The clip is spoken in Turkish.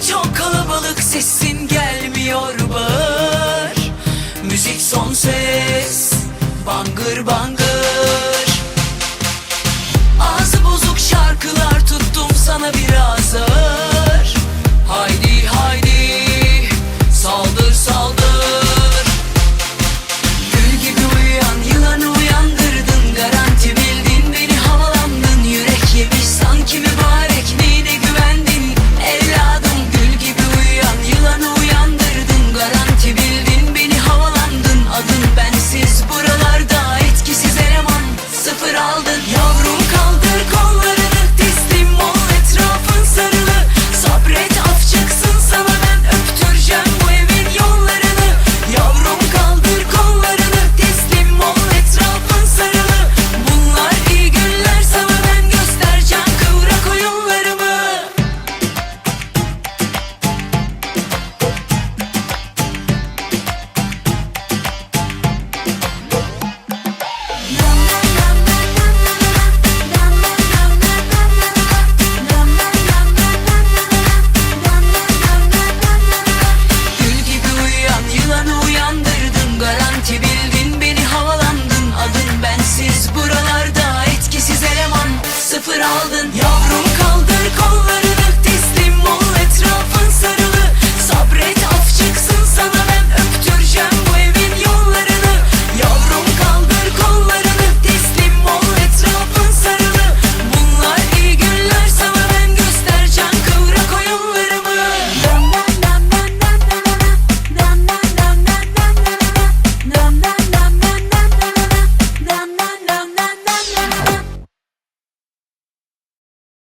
çok kalabalık? Sesin gelmiyor bağır. Müzik son ses. Bangır bangır. all the